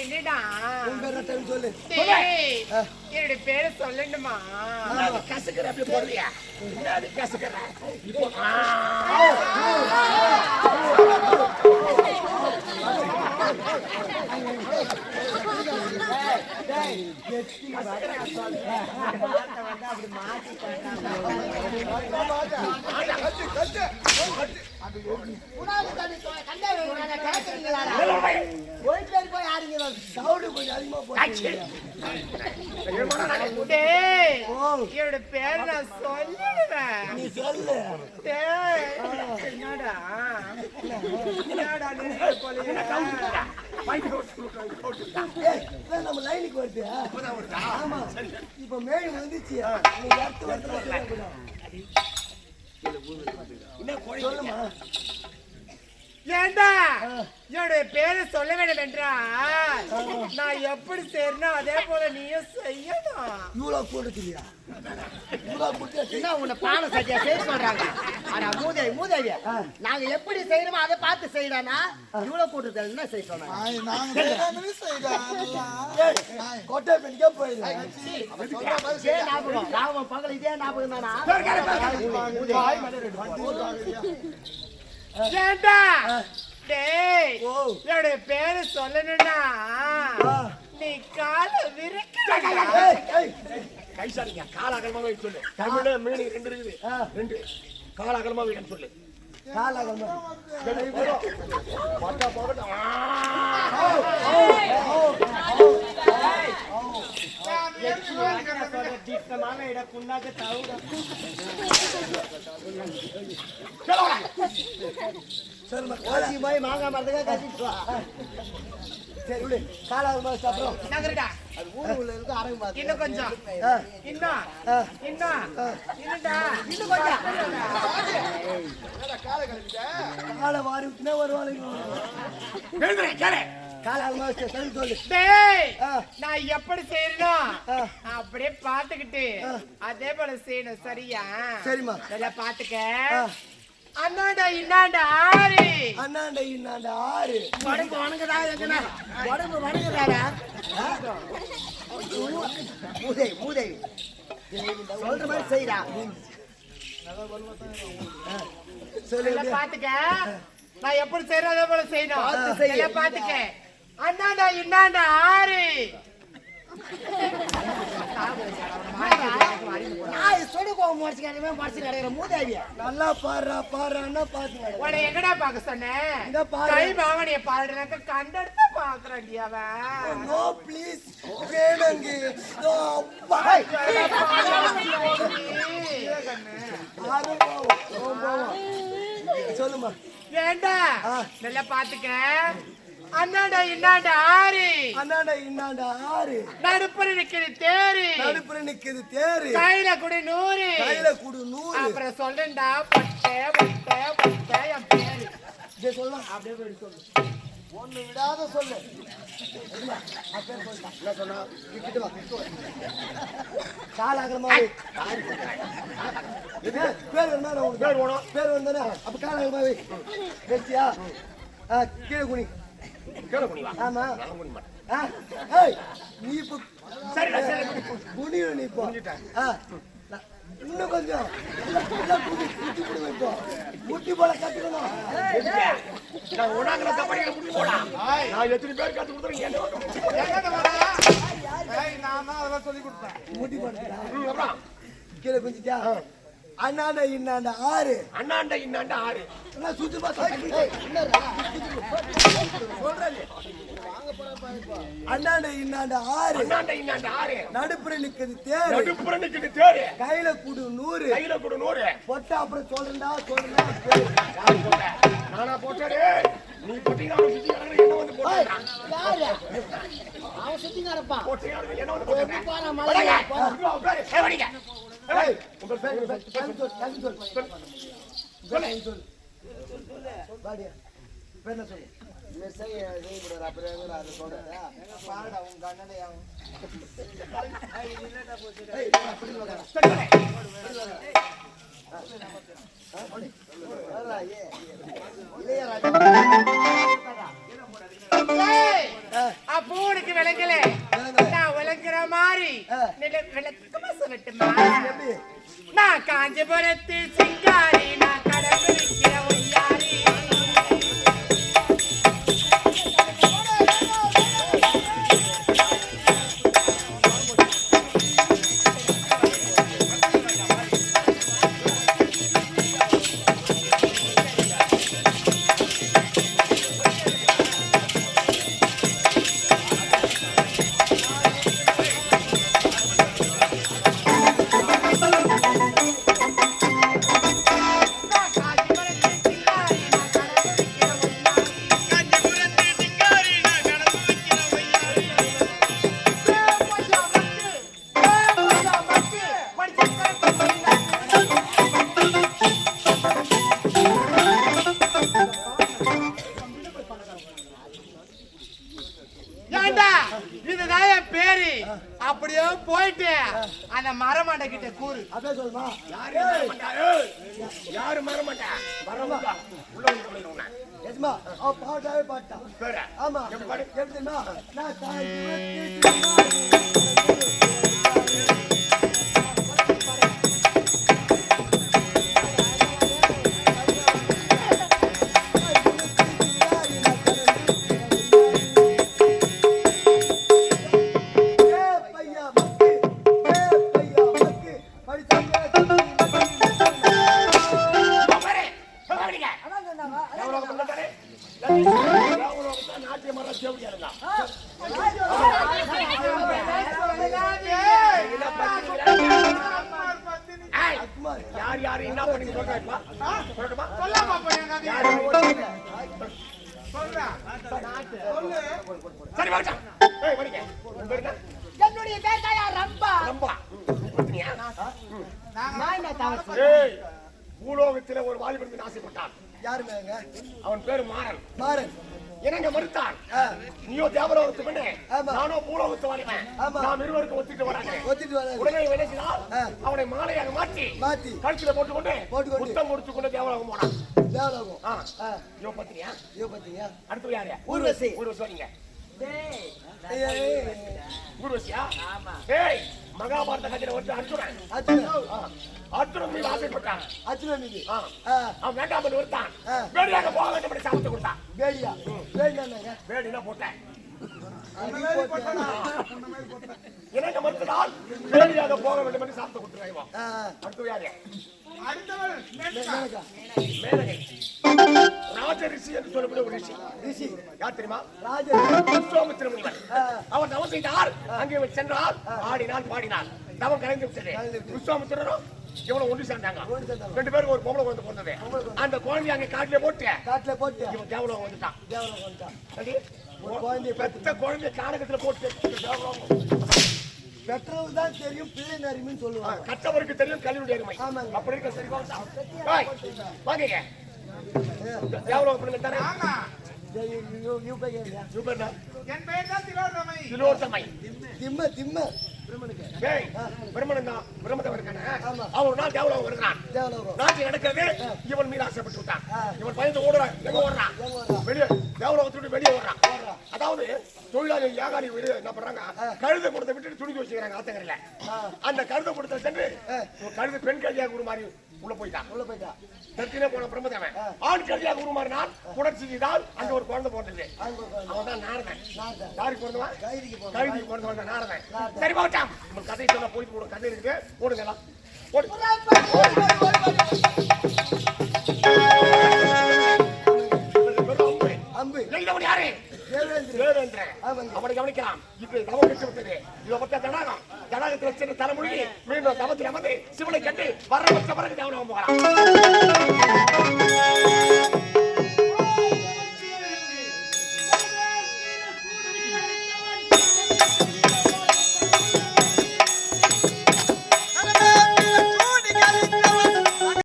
என்னடா? உன் பேர் என்ன சொல்லு டேய், என்னுடைய பேரை சொல்லணுமா கசக்கிற அப்படி போடுறியா அது கசக்கிற இப்போ சவுடு கொஞ்சம் அதிகமா ஓ என்னோட பேரை நான் சொல்லிடுவேன். நீ சொல்லு. டேய், என்னடா? என்னடா நினைக்கிற போலயே? ஏய், இதான் நம்ம லைனுக்கு வருது? ஆமா. இப்ப மேல் வந்துச்சு. நீ அடுத்து வந்து சொல்லுமா. ஏண்டா? என்னுடைய பேரை சொல்ல வேண்டும் என்றால் நான் எப்படி செய்யணும் அதே போல நீயும் செய்யணும். இவ்வளவு போடுறதுலையா இவ்வளவு போட்டு என்ன உன்னை பானை சட்டியா செய்ய சொல்றாங்க? ஆனா மூதேவி மூதேவி நாங்க எப்படி செய்யணுமோ அதை பார்த்து செய்யறானா? இவ்வளவு கூட்டத்தில் என்ன செய்ய சொன்னாங்க? கொட்டை பெண்ணிக்கே போயிடல இதே ஞாபகம் ராமன் பகல் இதே ஞாபகம் தானா? ஏண்டா? டேய். என்னுடைய பேரை சொல்லணும்னா. நீ காலை விரிக்க ஏய், ஏய், கைசாரிங்க காலாகலமா வைக்க சொல்லு. தமிழ்ல மீனி ரெண்டு இருக்குது. ரெண்டு. காலாகலமா வைக்கன்னு சொல்லு. காலாகமா. மொட்டை பகட்டு சரிம்மா, காலா- காசி போய் மாங்காய் மரத்துக்காக கட்டிட்டு வா. சரி, விடு. காலாகமா வச்சு அப்புறம். நகருடா அது ஊரு உள்ள இருக்கு அரங்கு மாதிரி இன்னும் கொஞ்சம். இன்னும். இன்னும். இன்னும்டா இன்னும் கொஞ்சம். காலை வாரி விட்டுனே வருவாளுங்க. நான் எப்படி செய்யணும். அப்படியே பாத்துக்கிட்டு அதே போல செய்யணும் சரியா? சரிம்மா. நல்லா பாத்துக்க ஆ. அண்ணாடா இன்னாண்டா ஆறு. அண்ணாண்ட இன்னாண்ட ஆறு. உடம்பு வணங்குதா எங்கண்ணா உடம்பு வணங்குதாடா. மூதேவி மூதேவி சொல்ற மாதிரி செய்யறா சொல்லு பாத்துக்க நான் எப்படி செய்யறோம் அதே போல செய்யணும். பாத்துக்க அண்ணாடா இன்னாண்டா ஆறு. நல்லா பாடுறா பாடுறான்னா பாத்து உன்னை எங்கடா பாக்க சொன்னேன். கை பாவனைய பாடுறாக்க கண்டெடுத்து பாக்குறான்டி அவன். நோ ப்ளீஸ் வேணுங்க. சொல்லுமா வேண்டா ஆ. நல்லா பாத்துக்க. அண்ணாடா இன்னாண்டா ஆறு. அண்ணாண்ட இன்னாண்ட ஆறு. நடுப்புற நிக்கிற தேரு. நடுப்புற நிக்குது தேரு. கையில கூட நூறு. கையில குடு நூறு. அப்புறம் சொல்றேன்டா பட்டை பட்டை பட்டை என் பேரு. இதை சொல்லலாம் அப்படியே போய் சொல்லு. ஒண்ணு விடாத சொல்லு. காலாகரமா பேர் உங்களுக்கு பேர் வேணும் பேர் அப்ப கீழே குனி. நான் நீ இப்ப சரி சரி. குனியும் நீ இப்போ ஆ நான் இன்னும் கொஞ்சம். இப்போ முட்டி போல கத்துக்கணும். நான் புடி. போடா நான் எத்தனை பேர் கத்து கொடுத்துறேன் என்ன முட்டி போடுறா ம், அப்புறம்? கீழே குஞ்சிட்டா அண்ணாண்ட இன்னாண்ட ஆறு. அண்ணாண்ட இன்னாண்ட ஆறு. எல்லாம் சுத்தி பார்த்து அண்ணாண்ட இன்னாண்ட ஆறு. அண்ணாண்ட இன்னாண்ட ஆறு. நடுப்புற நிக்குது தேரு. நடுப்புற நிக்குது தேரு. கையில குடு நூறு. கையில கொடு நூறு. பொட்டா அப்புறம் சொல்றா சொல்றா போட்ட? நானா போட்டாரு நீ போட்டீங்க அவன் சுத்தி கிடக்குற என்ன வந்து போட்டான் யாரு? அவன் சுத்தி கிடப்பான் போட்டீங்க என்ன வந்து அவன் பேரு ஏய், வடிங்க. ஏய், உங்க பேரு உங்க பேரு. தள்ளி சொல், தள்ளி சொல். தள்ளி சொல். வாடியா. பேர் மெசேஜ் செய்யக்கூடாது அப்புறம் விளங்கல நான் விளங்குற மாதிரி விளக்கமா சொல்லட்டுமா நான் காஞ்சபுரத்து சிங்காரினா ஏண்டா இதுதான் என் பேரு அப்படியே போயிட்டு அந்த மரமண்டை கிட்ட கூறு அப்படியே சொல்லுமா யாரு மர மாட்டா? ஏய், யாரு மர மாட்டா? வரவுண்டா. உள்ள. எஸ்மா அவ பாட்டாவே பாட்டா? ஆமா எப்படி பாடு? எப்படி தெரியுமா நான் சரி என்ன? என்னுடைய பேர் தாயா ரம்பா ரம்பா. பூலோகத்திலே ஒரு வாலிபன் ஆசைப்பட்டான். யாரு மேங்க அவன் பேரு மாறன். மாறன். இணங்க மறுத்தான் ஆ, நீயோ தேவலோகத்து பெண்ணே. நானோ பூலோகத்து ஆமா. நாம் இருவருக்கு ஒத்துட்டு வராங்க ஒத்திட்டு வராது. உடனே விளைச்சினால். அவனை மாலையாக மாற்றி மாத்தி கழுத்துல போட்டுக்கொண்டு போட்டுக்கொண்டு. முத்தம் கொடுத்து கொண்டு தேவலோகம் போனான். தேவலோகம் இவன் பத்தினியா ஐயோ பாத்தீங்க அடுத்து யாரு? ஊர்வசி. ஊர்வசி. வரீங்க ஊர்வசியா? ஏய் மகாபாரத கதையில வந்து அர்ஜுனன். அர்ஜுனன். மீது ஆசைப்பட்டான். அர்ஜுனன் மீது. அவன் வேண்டாம் ஆ. வேடியாக போக வேண்டும் சாபத்தை கொடுத்தான். வேடியா வேடினாங்க வேடினா போட்டேன். அது போட்டு இணங்க மறுத்ததால் வேடியாக போக வேண்டும் என்று சாபத்தை கொடுத்துருவாங்க ஆ, அடுத்து யாரு மேனகா, மேனகை ராஜ ரிஷி என்று சொல்லக்கூடிய ஒரு ரிஷி ரிஷி யார் தெரியுமா ராஜன் விஸ்வாமித்திர முனிவர் ஆ. அவர் தவம் செய்தார் அங்கே சென்றார் ஆடினார் பாடினார் தவம் கலைந்து விட்டது. விஸ்வாமித்திரரும் இவனும் ஒன்று சேர்ந்தாங்க. ரெண்டு பேருக்கு ஒரு பொம்பளை குழந்தை பிறந்தது. அந்த குழந்தைய அங்கே காட்டிலே போட்டு காட்டுல போட்டு இவன் வந்துட்டான் தேவலோகம் வந்துட்டான் குழந்தைய பெத்த குழந்தைய கானகத்துல போட்டு பெற்றோருக்கு தான் தெரியும் பிள்ளை நரிமின்னு சொல்லுவாங்க. கற்றவருக்கு தெரியும் கல்வியுடைய அருமை ஆமாங்க. அப்படி இருக்க சரி வாங்க வாங்க. தேவலோகம் பிள்ளை தானே சரி, இவ- இவ பையன் இல்லையா? இவன் பேர் என்ன? என் பெயர் தான் திலோத்தமை திலோத்தமை திம்ம திம்ம. ஆமா. வெளியே. தேவலோகத்தை விட்டு வெளியே ஓடுறான். அதாவது தொழிலாளி வியாபாரி என்ன பண்றாங்க? கழுதை கொடுத்த விட்டுட்டு துணி வச்சுக்கிறாங்க ஆத்தங்கரையில. அந்த கழுதை கொடுத்த சென்று கழுதை பெண் கல்வியாக உருமாறி உள்ள போயிட்டான் உள்ள போயிட்டா. தெற்கிலே போன பிரம்மதேவன். ஆண் கல்வியாக உருமாறினால் புணர்ச்சி செய்தால் அங்க ஒரு குழந்தை குழந்தை. அவன் தான் நாரதன். யாருக்கு பிறந்தவன்? கைதிக்கு போனோம் கழுதி பிறந்தவன் தான் நாரதன். சரி போட்டான் கதை சொல்ல போயிட்டு ஒரு கதை இருக்கு. ஓடுங்க எல்லாம். ஓடு தேவேந்திரன். அவனை கவனிக்கலாம். இப்ப தவம் கட்டு விட்டது இவ பத்த தடாகம் தடாகத்தில் தலைமொழி மீண்டும் தவத்தில் அமர்ந்து சிவனை கண்டு வர பற்ற பிறகு தேவனம் போகலாம்.